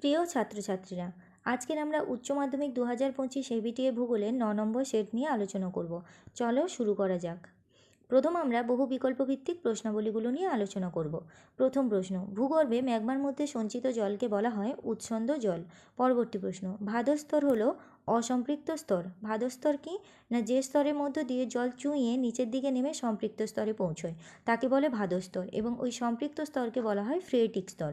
প্রিয় ছাত্রছাত্রীরা, আজকের আমরা উচ্চ মাধ্যমিক দু হাজার পঁচিশ এবিটিএ ভূগোলের ন নম্বর সেট নিয়ে আলোচনা করব। চলো শুরু করা যাক। প্রথম আমরা বহু বিকল্প ভিত্তিক প্রশ্নাবলীগুলো নিয়ে আলোচনা করব। প্রথম প্রশ্ন, ভূগর্ভে ম্যাগমার মধ্যে সঞ্চিত জলকে বলা হয় উৎসন্দ জল। পরবর্তী প্রশ্ন ভাদস্তর হলো অসম্পৃক্ত স্তর। ভাদস্তর কি? না যে স্তরের মধ্য দিয়ে জল চুঁইয়ে নিচের দিকে নেমে সম্পৃক্ত স্তরে পৌঁছয়, তাকে বলে ভাদস্তর এবং ওই সম্পৃক্ত স্তরকে বলা হয় ফ্রেটিক স্তর।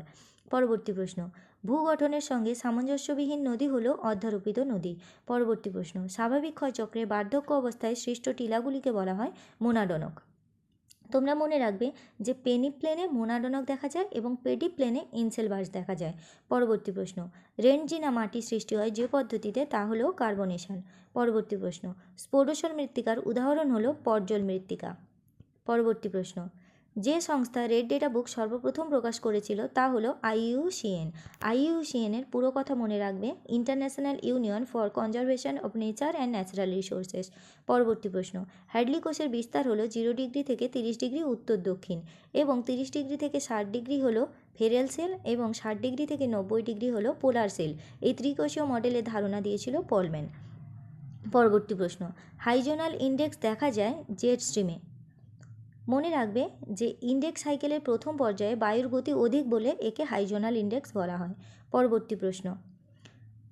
পরবর্তী প্রশ্ন ভূগঠনের সঙ্গে সামঞ্জস্যবিহীন নদী হলো অধ্যারোপিত নদী। পরবর্তী প্রশ্ন, স্বাভাবিক ক্ষয়চক্রে বার্ধক্য অবস্থায় সৃষ্ট টিলাগুলিকে বলা হয় মোনাডনক। তোমরা মনে রাখবে যে পেনি প্লেনে মোনাডনক দেখা যায় এবং পেডি প্লেনে ইনসেলবাস দেখা যায়। পরবর্তী প্রশ্ন, রেনজিনা মাটি সৃষ্টি হয় যে পদ্ধতিতে তা হলো কার্বনেশন। পরবর্তী প্রশ্ন স্পোডোসল মৃত্তিকার উদাহরণ হলো পর্জল মৃত্তিকা। পরবর্তী প্রশ্ন যে সংস্থা রেড ডেটা বুক সর্বপ্রথম প্রকাশ করেছিল তা হলো আইইউসিএন। আইইউসিএনের পুরো কথা মনে রাখবে international union for conservation of nature and natural resources পরবর্তী প্রশ্ন হ্যাডলি কোষের বিস্তার হলো জিরো ডিগ্রি থেকে তিরিশ ডিগ্রি উত্তর দক্ষিণ এবং তিরিশ ডিগ্রি থেকে ষাট ডিগ্রি হলো ফেরেল সেল এবং ষাট ডিগ্রি থেকে নব্বই ডিগ্রি হলো পোলার সেল। এই ত্রিকোষীয় মডেলের ধারণা দিয়েছিল পলম্যান। পরবর্তী প্রশ্ন হাইজোনাল ইন্ডেক্স দেখা যায় জেট স্ট্রিমে মনে রাখবে যে ইন্ডেক্স সাইকেলের প্রথম পর্যায়ে বায়ুর গতি অধিক বলে একে হাইজোনাল ইন্ডেক্স বলা হয়। পরবর্তী প্রশ্ন।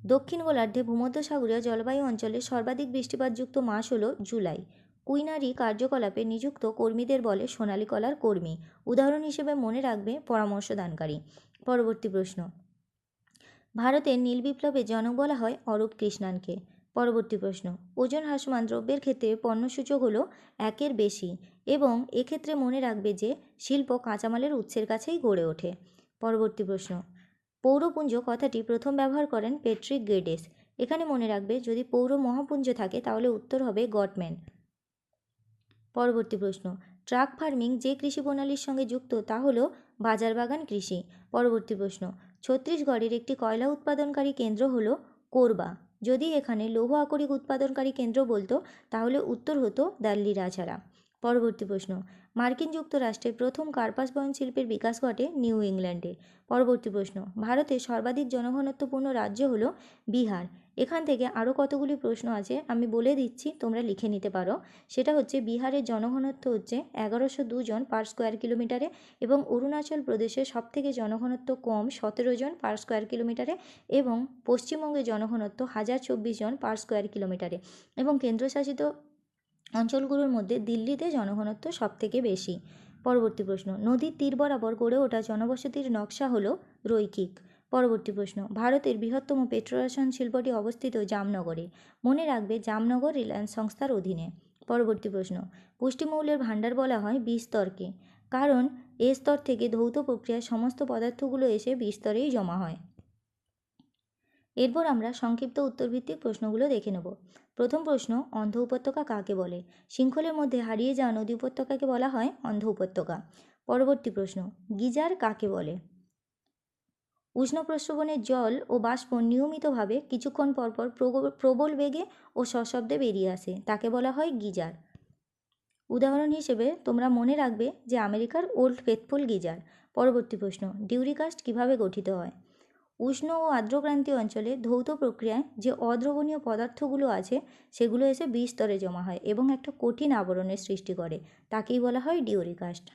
দক্ষিণ গোলার্ধে ভূমধ্যসাগরীয় জলবায়ু অঞ্চলে সর্বাধিক বৃষ্টিপাতযুক্ত মাস হল জুলাই। কুইনারি কার্যকলাপে নিযুক্ত কর্মীদের বলে সোনালী কলার কর্মী। উদাহরণ হিসেবে মনে রাখবে পরামর্শদানকারী। পরবর্তী প্রশ্ন। ভারতের নীল বিপ্লবের জনক বলা হয় অরূপ কৃষ্ণানকে। পরবর্তী প্রশ্ন। ওজন হ্রাসমান দ্রব্যের ক্ষেত্রে পণ্যসূচক হলো একের বেশি এবং এক্ষেত্রে মনে রাখবে যে শিল্প কাঁচামালের উৎসের কাছেই গড়ে ওঠে। পরবর্তী প্রশ্ন। পৌরপুঞ্জ কথাটি প্রথম ব্যবহার করেন পেট্রিক গেডেস। এখানে মনে রাখবে যদি পৌর মহাপুঞ্জ থাকে তাহলে উত্তর হবে গটম্যান। পরবর্তী প্রশ্ন। ট্রাক ফার্মিং যে কৃষি প্রণালীর সঙ্গে যুক্ত তা হলো বাজার বাগান কৃষি। পরবর্তী প্রশ্ন। ছত্তিশগড়ের একটি কয়লা উৎপাদনকারী কেন্দ্র হলো কোরবা। যদি এখানে লৌহ আকরিক উৎপাদনকারী কেন্দ্র বলতো, তাহলে উত্তর হতো দাল্লি রাজারা পরবর্তী প্রশ্ন, মার্কিন যুক্তরাষ্ট্রে প্রথম কার্পাস বয়ন শিল্পের বিকাশ ঘটে নিউ ইংল্যান্ডে। পরবর্তী প্রশ্ন, ভারতের সর্বাধিক জনঘনত্বপূর্ণ রাজ্য হল বিহার। এখান থেকে আরও কতগুলি প্রশ্ন আছে আমি বলে দিচ্ছি, তোমরা লিখে নিতে পারো। সেটা হচ্ছে, বিহারের জনঘনত্ব হচ্ছে এগারোশো দুজন পার স্কোয়ার কিলোমিটারে এবং অরুণাচল প্রদেশে সবথেকে জনঘনত্ব কম সতেরো জন পার স্কোয়ার কিলোমিটারে এবং পশ্চিমবঙ্গের জনঘনত্ব হাজার চব্বিশ জন পার স্কোয়ার কিলোমিটারে এবং কেন্দ্রশাসিত অঞ্চলগুলোর মধ্যে দিল্লিতে জনঘনত্ব সবথেকে বেশি। পরবর্তী প্রশ্ন, নদীর তীর বরাবর গড়ে ওঠা জনবসতির নকশা হলো রৈখিক। পরবর্তী প্রশ্ন। ভারতের বৃহত্তম পেট্রোরসায়ন শিল্পটি অবস্থিত জামনগরে। মনে রাখবে জামনগর রিলায়েন্স সংস্থার অধীনে। পরবর্তী প্রশ্ন পুষ্টিমৌলের ভাণ্ডার বলা হয় বিস্তরকে কারণ, এ স্তর থেকে ধৌত প্রক্রিয়ার সমস্ত পদার্থগুলো এসে বিস্তরেই জমা হয়। এরপর আমরা সংক্ষিপ্ত উত্তরভিত্তিক প্রশ্নগুলো দেখে নেব। প্রথম প্রশ্ন, অন্ধ উপত্যকা কাকে বলে? শৃঙ্খলের মধ্যে হারিয়ে যাওয়া নদী উপত্যকাকে বলা হয় অন্ধ উপত্যকা। পরবর্তী প্রশ্ন, গিজার কাকে বলে? উষ্ণ প্রস্রবণের জল ও বাষ্প নিয়মিতভাবে কিছুক্ষণ পরপর প্রবল বেগে ও সশব্দে বেরিয়ে আসে। তাকে বলা হয় গিজার। উদাহরণ হিসেবে তোমরা মনে রাখবে যে আমেরিকার ওল্ড ফেথফুল গিজার। পরবর্তী প্রশ্ন, ডিউরিকাস্ট কীভাবে গঠিত হয়? উষ্ণ ও আর্দ্রক্রান্তীয় অঞ্চলে ধৌত প্রক্রিয়ায় যে অদ্রবণীয় পদার্থগুলো আছে, সেগুলো এসে স্তরে জমা হয় এবং একটা কঠিন আবরণের সৃষ্টি করে। তাকেই বলা হয় ডিওরিকাস্ট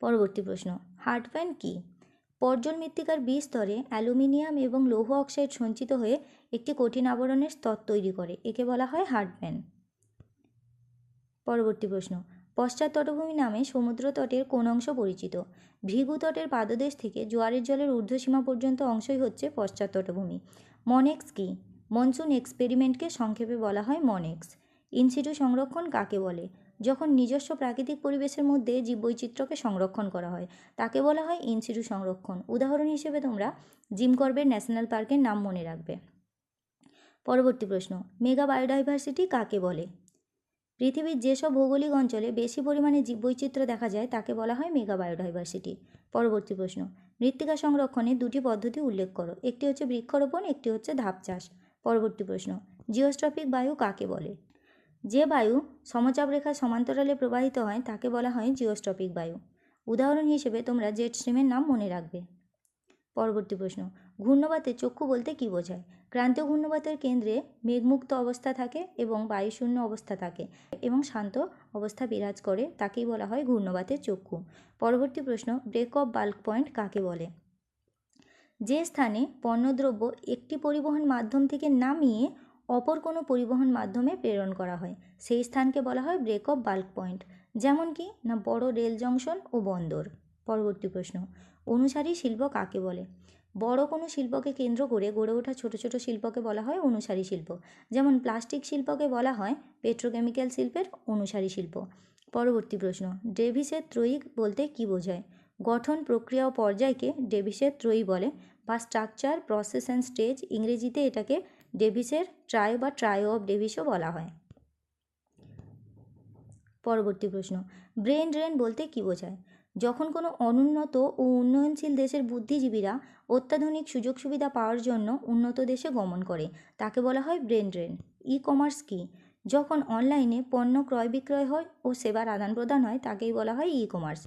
পরবর্তী প্রশ্ন, হার্টপ্যান কী? পর্জল মৃত্তিকার স্তরে অ্যালুমিনিয়াম এবং লৌহ অক্সাইড সঞ্চিত হয়ে একটি কঠিন আবরণের স্তর তৈরি করে, একে বলা হয় হার্টপ্যান পরবর্তী প্রশ্ন, পশ্চাৎ তটভূমি নামে সমুদ্র তটের কোন অংশ পরিচিত? ভৃগু তটের পাদদেশ থেকে জোয়ারের জলের ঊর্ধ্বসীমা পর্যন্ত অংশই হচ্ছে পশ্চাৎ তটভূমি। মনেক্স কি? মনসুন এক্সপেরিমেন্টকে সংক্ষেপে বলা হয় মনেক্স। ইনসিটু সংরক্ষণ কাকে বলে? যখন নিজস্ব প্রাকৃতিক পরিবেশের মধ্যে জীববৈচিত্র্যকে সংরক্ষণ করা হয়, তাকে বলা হয় ইনসিটু সংরক্ষণ। উদাহরণ হিসেবে তোমরা জিম করবেট ন্যাশনাল পার্কের নাম মনে রাখবে। পরবর্তী প্রশ্ন, মেগা বায়োডাইভার্সিটি কাকে বলে? পৃথিবীর যেসব ভৌগোলিক অঞ্চলে বেশি পরিমাণে জীববৈচিত্র্য দেখা যায়, তাকে বলা হয় মেগা বায়োডাইভার্সিটি। পরবর্তী প্রশ্ন, মৃত্তিকা সংরক্ষণে দুটি পদ্ধতি উল্লেখ করো, একটি হচ্ছে বৃক্ষরোপণ, একটি হচ্ছে ধাপ চাষ পরবর্তী প্রশ্ন জিওস্ট্রপিক বায়ু কাকে বলে? যে বায়ু সমচাপ রেখার সমান্তরালে প্রবাহিত হয়, তাকে বলা হয় জিওস্ট্রপিক বায়ু। উদাহরণ হিসেবে তোমরা জেট স্ট্রিমের নাম মনে রাখবে। পরবর্তী প্রশ্ন, ঘূর্ণবাতে চক্ষু বলতে কী বোঝায়? ক্রান্তীয় ঘূর্ণবাতের কেন্দ্রে মেঘমুক্ত অবস্থা থাকে এবং বায়ুশূন্য অবস্থা থাকে এবং শান্ত অবস্থা বিরাজ করে, তাকেই বলা হয় ঘূর্ণবাতের চক্ষু। পরবর্তী প্রশ্ন, ব্রেক অফ বাল্ক পয়েন্ট কাকে বলে? যে স্থানে পণ্যদ্রব্য একটি পরিবহন মাধ্যম থেকে নামিয়ে অপর কোনো পরিবহন মাধ্যমে প্রেরণ করা হয়। সেই স্থানকে বলা হয় ব্রেক অফ বাল্ক পয়েন্ট যেমন কি? না, বড় রেল জংশন ও বন্দর। পরবর্তী প্রশ্ন, অনুসারী শিল্প কাকে বলে? বড় কোনো শিল্পকে কেন্দ্র করে গড়ে ওঠা ছোট ছোট শিল্পকে বলা হয় অনুসারী শিল্প। যেমন প্লাস্টিক শিল্পকে বলা হয় পেট্রোকেমিক্যাল শিল্পের অনুসারী শিল্প। পরবর্তী প্রশ্ন, ডেভিসের ত্রয়ী বলতে কী বোঝায়? গঠন, প্রক্রিয়া ও পর্যায়কে ডেভিসের ত্রয়ী বলে বা স্ট্রাকচার প্রসেস অ্যান্ড স্টেজ ইংরেজিতে এটাকে ডেভিসের ট্রায় বা ট্রায়ো অফ ডেভিসও বলা হয়। পরবর্তী প্রশ্ন ব্রেন ড্রেন বলতে কী বোঝায়? যখন কোনো অনুন্নত ও উন্নয়নশীল দেশের বুদ্ধিজীবীরা অত্যাধুনিক সুযোগ সুবিধা পাওয়ার জন্য উন্নত দেশে গমন করে, তাকে বলা হয় ব্রেন ড্রেন ই কমার্স কী? যখন অনলাইনে পণ্য ক্রয় বিক্রয় হয় ও সেবার আদান প্রদান হয়, তাকেই বলা হয় ই কমার্স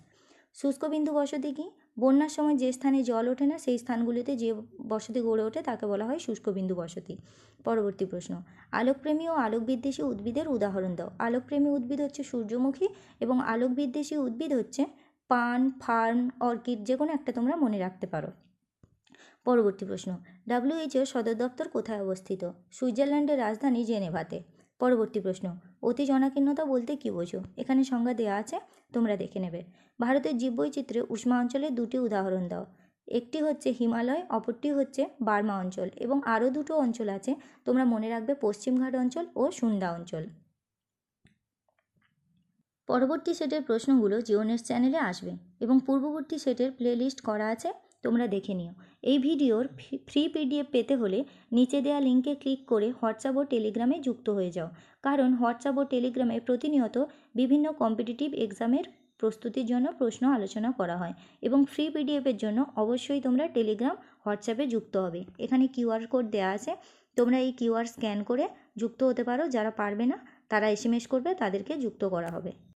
শুষ্কবিন্দু বসতি কী? বন্যার সময় যে স্থানে জল ওঠে না, সেই স্থানগুলিতে যে বসতি গড়ে ওঠে, তাকে বলা হয় শুষ্কবিন্দু বসতি। পরবর্তী প্রশ্ন। আলোকপ্রেমী ও আলোকবিদ্বেষী উদ্ভিদের উদাহরণ দাও। আলোকপ্রেমী উদ্ভিদ হচ্ছে সূর্যমুখী এবং আলোকবিদ্বেষী উদ্ভিদ হচ্ছে পান, ফার্ন, অর্কিড, যে কোনো একটা তোমরা মনে রাখতে পারো। পরবর্তী প্রশ্ন। ডাব্লিউএইচও সদর দপ্তর কোথায় অবস্থিত? সুইজারল্যান্ডের রাজধানী জেনেভাতে। পরবর্তী প্রশ্ন, অতি জনাকীর্ণতা বলতে কী বোঝো? এখানে সংজ্ঞা দেওয়া আছে, তোমরা দেখে নেবে। ভারতের জীববৈচিত্র্যে উষ্মা অঞ্চলের দুটি উদাহরণ দাও। একটি হচ্ছে হিমালয়, অপরটি হচ্ছে বার্মা অঞ্চল এবং আরও দুটো অঞ্চল আছে, তোমরা মনে রাখবে পশ্চিমঘাট অঞ্চল ও সুন্দা অঞ্চল। পরবর্তী সেটের প্রশ্নগুলো জিওনেস চ্যানেলে আসবে এবং পূর্ববর্তী সেটের প্লেলিস্ট করা আছে তোমরা দেখে নিও। এই ভিডিওর ফ্রি পিডিএফ পেতে হলে নিচে দেওয়া লিঙ্কে ক্লিক করে হোয়াটসঅ্যাপ ও টেলিগ্রামে যুক্ত হয়ে যাও। কারণ হোয়াটসঅ্যাপ ও টেলিগ্রামে প্রতিনিয়ত বিভিন্ন কম্পিটিটিভ এক্সামের প্রস্তুতির জন্য প্রশ্ন আলোচনা করা হয় এবং ফ্রি পিডিএফের জন্য অবশ্যই তোমরা টেলিগ্রাম, হোয়াটসঅ্যাপে যুক্ত হবে। এখানে কিউআর কোড দেওয়া আছে। তোমরা এই কিউআর স্ক্যান করে যুক্ত হতে পারো। যারা পারবে না, তারা এসএমএস করবে, তাদেরকে যুক্ত করা হবে।